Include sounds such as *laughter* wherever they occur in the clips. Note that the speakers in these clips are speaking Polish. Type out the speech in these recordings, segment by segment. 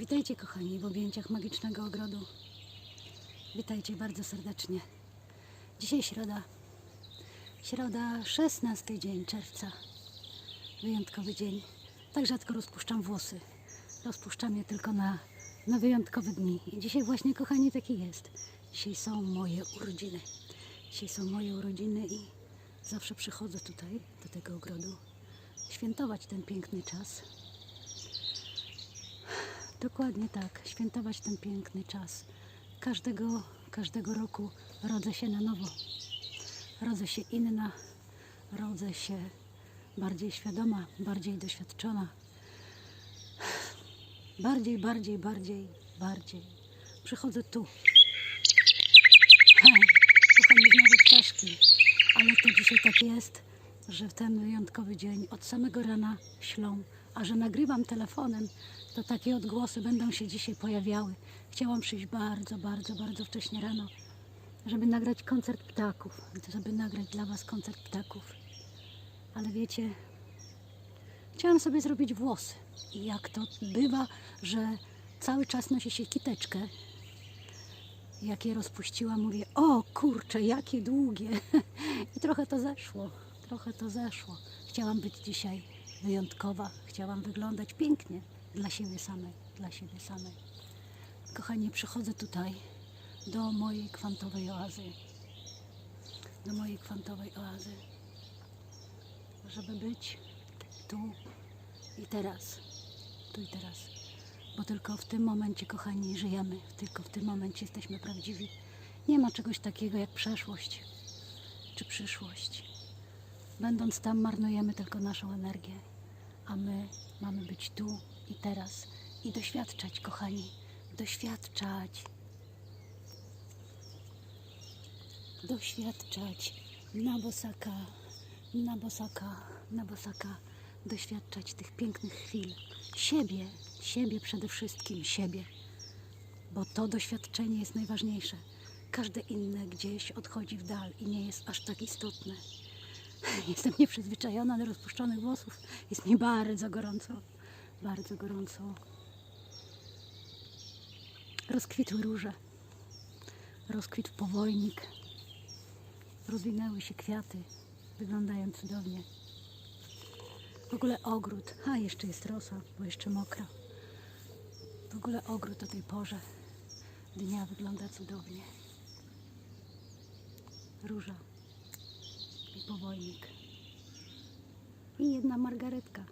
Witajcie kochani w objęciach magicznego ogrodu. Witajcie bardzo serdecznie. Dzisiaj środa. Środa, 16 dzień czerwca. Wyjątkowy dzień. Tak rzadko rozpuszczam włosy. Rozpuszczam je tylko na, na wyjątkowe dni. I dzisiaj właśnie, kochani, taki jest. Dzisiaj są moje urodziny. Dzisiaj są moje urodziny i zawsze przychodzę tutaj, do tego ogrodu, świętować ten piękny czas. Dokładnie tak, świętować ten piękny czas. Każdego, każdego roku rodzę się na nowo. Rodzę się inna, rodzę się bardziej świadoma, bardziej doświadczona. Bardziej, bardziej, bardziej, bardziej. Przychodzę tu. Hej, kochani, znowu ptaszki. Ale to dzisiaj tak jest, że w ten wyjątkowy dzień od samego rana ślą. A że nagrywam telefonem, to takie odgłosy będą się dzisiaj pojawiały. Chciałam przyjść bardzo, bardzo, bardzo wcześnie rano, żeby nagrać koncert ptaków, żeby nagrać dla Was koncert ptaków. Ale wiecie, chciałam sobie zrobić włosy. I jak to bywa, że cały czas nosi się kiteczkę, jak je rozpuściłam, mówię, o kurczę, jakie długie. *laughs* I trochę to zeszło, trochę to zeszło. Chciałam być dzisiaj wyjątkowa, chciałam wyglądać pięknie dla siebie samej, dla siebie samej. Kochani, przychodzę tutaj do mojej kwantowej oazy. Do mojej kwantowej oazy, żeby być tu i teraz. Tu i teraz. Bo tylko w tym momencie, kochani, żyjemy. Tylko w tym momencie jesteśmy prawdziwi. Nie ma czegoś takiego jak przeszłość czy przyszłość. Będąc tam, marnujemy tylko naszą energię, a my mamy być tu i teraz i doświadczać, kochani, doświadczać. Doświadczać na bosaka, na bosaka, na bosaka, doświadczać tych pięknych chwil. Siebie, siebie przede wszystkim, siebie, bo to doświadczenie jest najważniejsze. Każde inne gdzieś odchodzi w dal i nie jest aż tak istotne. *laughs* Jestem nieprzyzwyczajona do rozpuszczonych włosów. Jest mi bardzo gorąco. Bardzo gorąco. Rozkwitły róże. Rozkwitł powojnik. Rozwinęły się kwiaty. Wyglądają cudownie. W ogóle ogród. A, jeszcze jest rosa, bo jeszcze mokra. W ogóle ogród o tej porze dnia wygląda cudownie. Róża i powojnik. I jedna margaretka.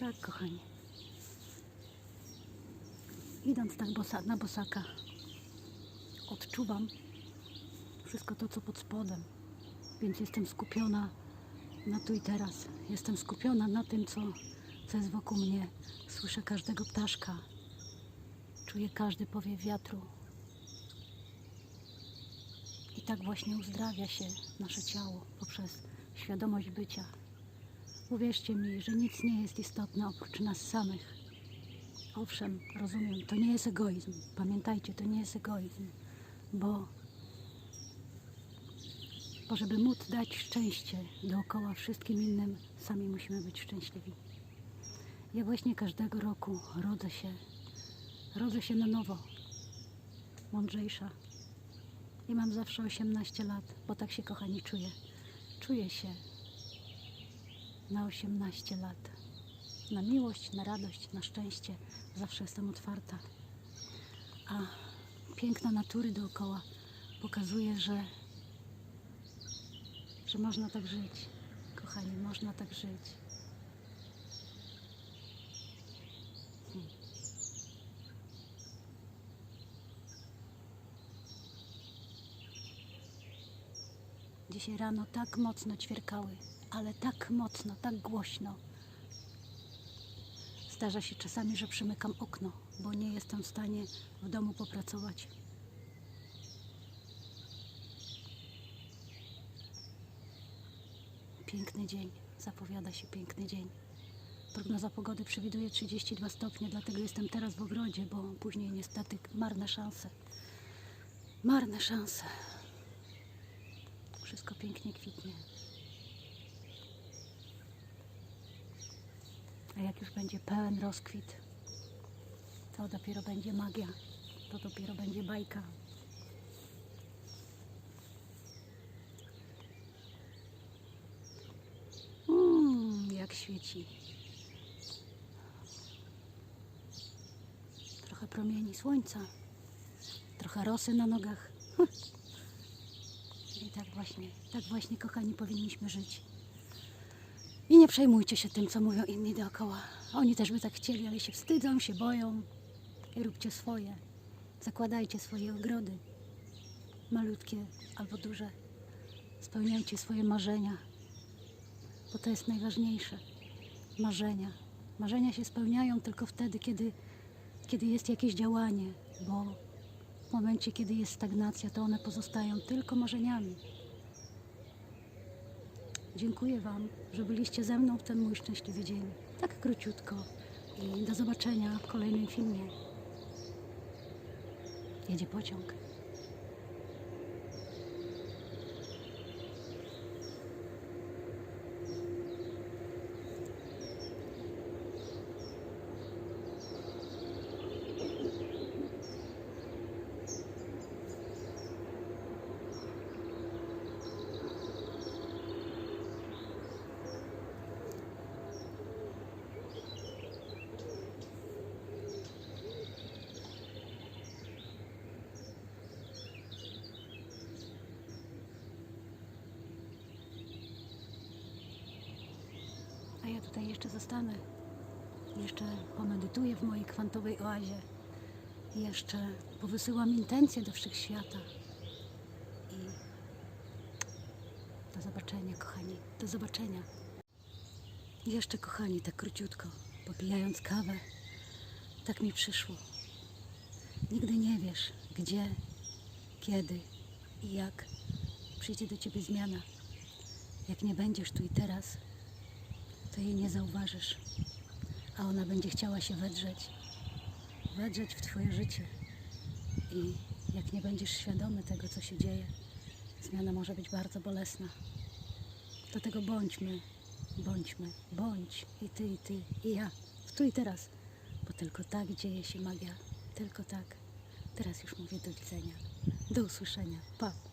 Tak, kochani. Idąc tak bosa, na bosaka, odczuwam wszystko to, co pod spodem. Więc jestem skupiona na tu i teraz. Jestem skupiona na tym, co, co jest wokół mnie. Słyszę każdego ptaszka, Czuję każdy powiew wiatru. I tak właśnie uzdrawia się nasze ciało poprzez świadomość bycia. Uwierzcie mi, że nic nie jest istotne oprócz nas samych. Owszem, rozumiem, to nie jest egoizm. Pamiętajcie, to nie jest egoizm, bo, bo żeby móc dać szczęście dookoła wszystkim innym, sami musimy być szczęśliwi. Ja właśnie każdego roku rodzę się Rodzę się na nowo, mądrzejsza. I mam zawsze 18 lat, bo tak się kochani czuję. Czuję się na 18 lat. Na miłość, na radość, na szczęście. Zawsze jestem otwarta. A piękno natury dookoła pokazuje, że, że można tak żyć. Kochani, można tak żyć. Dzisiaj rano tak mocno ćwierkały, ale tak mocno, tak głośno. Zdarza się czasami, że przymykam okno, bo nie jestem w stanie w domu popracować. Piękny dzień, zapowiada się piękny dzień. Prognoza pogody przewiduje 32 stopnie, dlatego jestem teraz w ogrodzie, bo później niestety marne szanse. Marne szanse. Wszystko pięknie kwitnie. A jak już będzie pełen rozkwit, to dopiero będzie magia. To dopiero będzie bajka. Mmm, jak świeci. Trochę promieni słońca, trochę rosy na nogach. I tak właśnie, tak właśnie, kochani, powinniśmy żyć. I nie przejmujcie się tym, co mówią inni dookoła. Oni też by tak chcieli, ale się wstydzą, się boją. I róbcie swoje. Zakładajcie swoje ogrody. Malutkie albo duże. Spełniajcie swoje marzenia. Bo to jest najważniejsze. Marzenia. Marzenia się spełniają tylko wtedy, kiedy, kiedy jest jakieś działanie, bo w momencie, kiedy jest stagnacja, to one pozostają tylko marzeniami. Dziękuję Wam, że byliście ze mną w ten mój szczęśliwy dzień. Tak króciutko. I do zobaczenia w kolejnym filmie. Jedzie pociąg. Ja tutaj jeszcze zostanę. Jeszcze pomedytuję w mojej kwantowej oazie. Jeszcze powysyłam intencje do wszechświata. I do zobaczenia, kochani. Do zobaczenia. Jeszcze, kochani, tak króciutko, popijając kawę, tak mi przyszło. Nigdy nie wiesz, gdzie, kiedy i jak przyjdzie do ciebie zmiana. Jak nie będziesz tu i teraz, to jej nie zauważysz, a ona będzie chciała się wedrzeć, wedrzeć w Twoje życie. I jak nie będziesz świadomy tego, co się dzieje, zmiana może być bardzo bolesna. Dlatego bądźmy, bądźmy, bądź i Ty, i Ty, i ja, w tu i teraz, bo tylko tak dzieje się magia, tylko tak. Teraz już mówię do widzenia, do usłyszenia, pa.